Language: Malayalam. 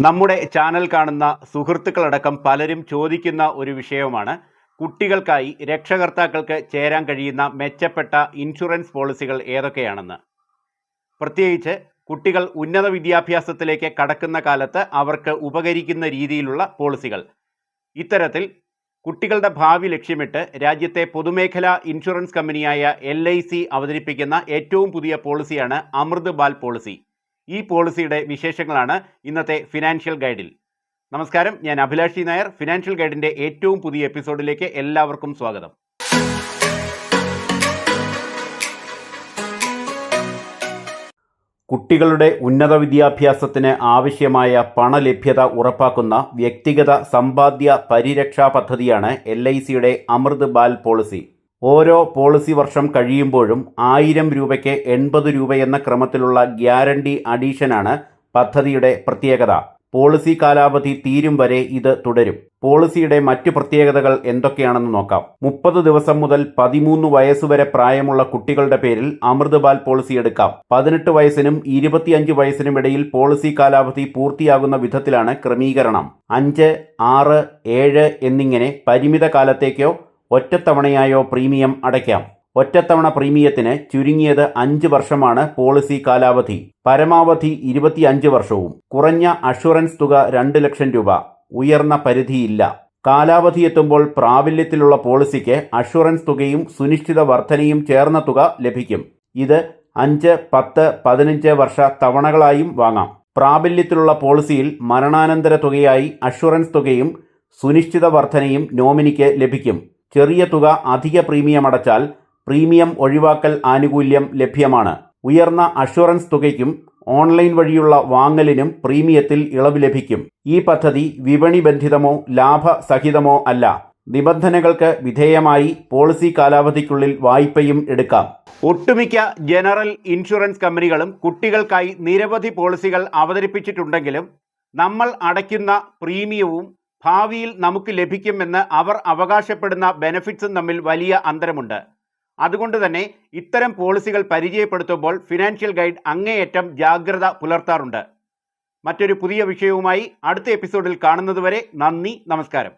നമ്മുടെ ചാനൽ കാണുന്ന സുഹൃത്തുക്കളടക്കം പലരും ചോദിക്കുന്ന ഒരു വിഷയമാണ് കുട്ടികൾക്കായി രക്ഷകർത്താക്കൾക്ക് ചേരാൻ കഴിയുന്ന മെച്ചപ്പെട്ട ഇൻഷുറൻസ് പോളിസികൾ ഏതൊക്കെയാണെന്ന്. പ്രത്യേകിച്ച് കുട്ടികൾ ഉന്നത വിദ്യാഭ്യാസത്തിലേക്ക് കടക്കുന്ന കാലത്ത് അവർക്ക് ഉപകരിക്കുന്ന രീതിയിലുള്ള പോളിസികൾ. ഇത്തരത്തിൽ കുട്ടികളുടെ ഭാവി ലക്ഷ്യമിട്ട് രാജ്യത്തെ പൊതുമേഖലാ ഇൻഷുറൻസ് കമ്പനിയായ എൽ അവതരിപ്പിക്കുന്ന ഏറ്റവും പുതിയ പോളിസിയാണ് അമൃത് ബാൽ പോളിസി. ഈ പോളിസിയുടെ വിശേഷങ്ങളാണ് ഇന്നത്തെ ഫിനാൻഷ്യൽ ഗൈഡിൽ. നമസ്കാരം ഞാൻ അഭിലാഷി നായർ. ഫിനാൻഷ്യൽ ഗൈഡിന്റെ ഏറ്റവും പുതിയ എപ്പിസോഡിലേക്ക് എല്ലാവർക്കും സ്വാഗതം. കുട്ടികളുടെ ഉന്നത വിദ്യാഭ്യാസത്തിന് ആവശ്യമായ പണലഭ്യത ഉറപ്പാക്കുന്ന വ്യക്തിഗത സമ്പാദ്യ പരിരക്ഷാ പദ്ധതിയാണ് എൽ ഐ സിയുടെ അമൃത് ബാൽ പോളിസി. ഓരോ പോളിസി വർഷം കഴിയുമ്പോഴും ആയിരം രൂപയ്ക്ക് എൺപത് രൂപയെന്ന ക്രമത്തിലുള്ള ഗ്യാരണ്ടി അഡീഷനാണ് പദ്ധതിയുടെ പ്രത്യേകത. പോളിസി കാലാവധി തീരും വരെ ഇത് തുടരും. പോളിസിയുടെ മറ്റു പ്രത്യേകതകൾ എന്തൊക്കെയാണെന്ന് നോക്കാം. മുപ്പത് ദിവസം മുതൽ പതിമൂന്ന് വയസ്സുവരെ പ്രായമുള്ള കുട്ടികളുടെ പേരിൽ അമൃതപാൽ പോളിസി എടുക്കാം. പതിനെട്ട് വയസ്സിനും ഇരുപത്തിയഞ്ച് വയസ്സിനും ഇടയിൽ പോളിസി കാലാവധി പൂർത്തിയാകുന്ന വിധത്തിലാണ് ക്രമീകരണം. അഞ്ച് ആറ് ഏഴ് എന്നിങ്ങനെ പരിമിത കാലത്തേക്കോ ഒറ്റത്തവണയായോ പ്രീമിയം അടയ്ക്കാം. ഒറ്റത്തവണ പ്രീമിയത്തിന് ചുരുങ്ങിയത് അഞ്ച് വർഷമാണ് പോളിസി കാലാവധി. പരമാവധി ഇരുപത്തിയഞ്ച് വർഷവും. കുറഞ്ഞ അഷുറൻസ് തുക രണ്ട് ലക്ഷം രൂപ. ഉയർന്ന പരിധിയില്ല. കാലാവധി എത്തുമ്പോൾ പ്രാബല്യത്തിലുള്ള പോളിസിക്ക് അഷുറൻസ് തുകയും സുനിശ്ചിത വർധനയും ചേർന്ന തുക ലഭിക്കും. ഇത് അഞ്ച് പത്ത് പതിനഞ്ച് വർഷ തവണകളായും വാങ്ങാം. പ്രാബല്യത്തിലുള്ള പോളിസിയിൽ മരണാനന്തര തുകയായി അഷുറൻസ് തുകയും സുനിശ്ചിത വർധനയും നോമിനിക്ക് ലഭിക്കും. ചെറിയ തുക അധിക പ്രീമിയം അടച്ചാൽ പ്രീമിയം ഒഴിവാക്കൽ ആനുകൂല്യം ലഭ്യമാണ്. ഉയർന്ന അഷുറൻസ് തുകയ്ക്കും ഓൺലൈൻ വഴിയുള്ള വാങ്ങലിനും പ്രീമിയത്തിൽ ഇളവ് ലഭിക്കും. ഈ പദ്ധതി വിപണി ബന്ധിതമോ ലാഭസഹിതമോ അല്ല. നിബന്ധനകൾക്ക് വിധേയമായി പോളിസി കാലാവധിക്കുള്ളിൽ വായ്പയും എടുക്കാം. ഒട്ടുമിക്ക ജനറൽ ഇൻഷുറൻസ് കമ്പനികളും കുട്ടികൾക്കായി നിരവധി പോളിസികൾ അവതരിപ്പിച്ചിട്ടുണ്ടെങ്കിലും നമ്മൾ അടയ്ക്കുന്ന പ്രീമിയവും ഭാവിയിൽ നമുക്ക് ലഭിക്കുമെന്ന് അവർ അവകാശപ്പെടുന്ന ബെനഫിറ്റ്സും തമ്മിൽ വലിയ അന്തരമുണ്ട്. അതുകൊണ്ട് തന്നെ ഇത്തരം പോളിസികൾ പരിചയപ്പെടുത്തുമ്പോൾ ഫിനാൻഷ്യൽ ഗൈഡ് അങ്ങേയറ്റം ജാഗ്രത പുലർത്താറുണ്ട്. മറ്റൊരു പുതിയ വിഷയവുമായി അടുത്ത എപ്പിസോഡിൽ കാണുന്നതുവരെ നന്ദി നമസ്കാരം.